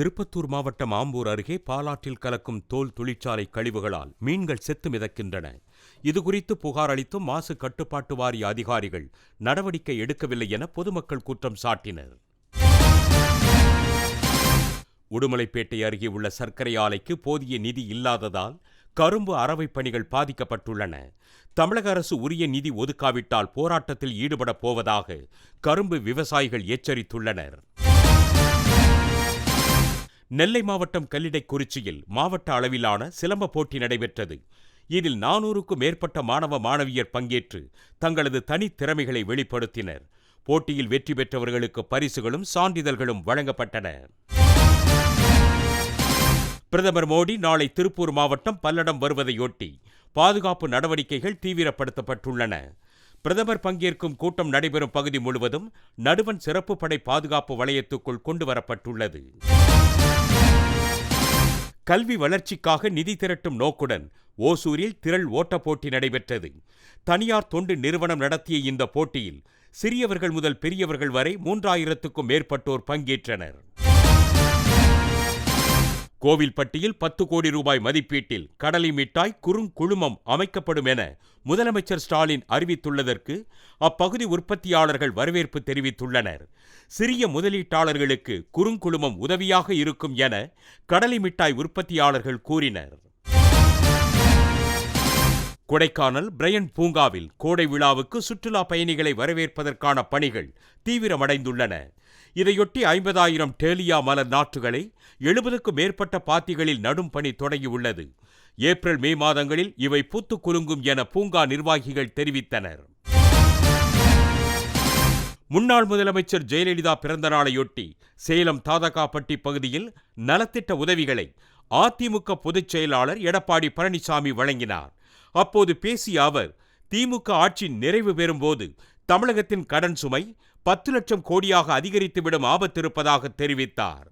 திருப்பத்தூர் மாவட்டம் ஆம்பூர் அருகே பாலாற்றில் கலக்கும் தோல் தொழிற்சாலை கழிவுகளால் மீன்கள் செத்து மிதக்கின்றன. இதுகுறித்து புகார் அளித்தும் மாசு கட்டுப்பாட்டு வாரிய அதிகாரிகள் நடவடிக்கை எடுக்கவில்லை என பொதுமக்கள் குற்றம் சாட்டினர். உடுமலைப்பேட்டை அருகே உள்ள சர்க்கரை ஆலைக்கு போதிய நிதி இல்லாததால் கரும்பு அறவை பணிகள் பாதிக்கப்பட்டுள்ளன. தமிழக அரசு உரிய நிதி ஒதுக்காவிட்டால் போராட்டத்தில் ஈடுபடப் போவதாக கரும்பு விவசாயிகள் எச்சரித்துள்ளனர். நெல்லை மாவட்டம் கல்லிடைக்குறிச்சியில் மாவட்ட அளவிலான சிலம்ப போட்டி நடைபெற்றது. இதில் நானூறுக்கும் மேற்பட்ட மாணவ மாணவியர் பங்கேற்று தங்களது தனித்திறமைகளை வெளிப்படுத்தினர். போட்டியில் வெற்றி பெற்றவர்களுக்கு பரிசுகளும் சான்றிதழ்களும் வழங்கப்பட்டன. பிரதமர் மோடி நாளை திருப்பூர் மாவட்டம் பல்லடம் வருவதையொட்டி பாதுகாப்பு நடவடிக்கைகள் தீவிரப்படுத்தப்பட்டுள்ளன. பிரதமர் பங்கேற்கும் கூட்டம் நடைபெறும் பகுதி முழுவதும் நடுவன் சிறப்பு படை பாதுகாப்பு வளையத்துக்குள் கொண்டுவரப்பட்டுள்ளது. கல்வி வளர்ச்சிக்காக நிதி திரட்டும் நோக்குடன் ஓசூரில் திரள் ஓட்டப் போட்டி நடைபெற்றது. தனியார் தொண்டு நிறுவனம் நடத்திய இந்த போட்டியில் சிறியவர்கள் முதல் பெரியவர்கள் வரை மூன்றாயிரத்துக்கும் மேற்பட்டோர் பங்கேற்றனர். கோவில்பட்டியில் பத்து கோடி ரூபாய் மதிப்பீட்டில் கடலை மிட்டாய் குறுங்குழுமம் அமைக்கப்படும் என முதலமைச்சர் ஸ்டாலின் அறிவித்துள்ளதற்கு அப்பகுதி உற்பத்தியாளர்கள் வரவேற்பு தெரிவித்துள்ளனர். சிறிய முதலீட்டாளர்களுக்கு குறுங்குழுமம் உதவியாக இருக்கும் என கடலை மிட்டாய் உற்பத்தியாளர்கள் கூறினர். கொடைக்கானல் பிரையன் பூங்காவில் கோடை விழாவுக்கு சுற்றுலா பயணிகளை வரவேற்பதற்கான பணிகள் தீவிரமடைந்துள்ளன. இதையொட்டி ஐம்பதாயிரம் டேலியா மலர் நாற்றுகளை எழுபதுக்கும் மேற்பட்ட பாத்திகளில் நடும் பணி தொடங்கியுள்ளது. ஏப்ரல் மே மாதங்களில் இவை பூத்து குலுங்கும் என பூங்கா நிர்வாகிகள் தெரிவித்தனர். முன்னாள் முதலமைச்சர் ஜெயலலிதா பிறந்த நாளையொட்டி சேலம் தாதகாப்பட்டி பகுதியில் நலத்திட்ட உதவிகளை அதிமுக பொதுச் செயலாளர் எடப்பாடி பழனிசாமி வழங்கினார். அப்போது பேசிய அவர் திமுக ஆட்சி நிறைவு பெறும்போது தமிழகத்தின் கடன் சுமை பத்து லட்சம் கோடியாக அதிகரித்துவிடும் ஆபத்திருப்பதாக தெரிவித்தார்.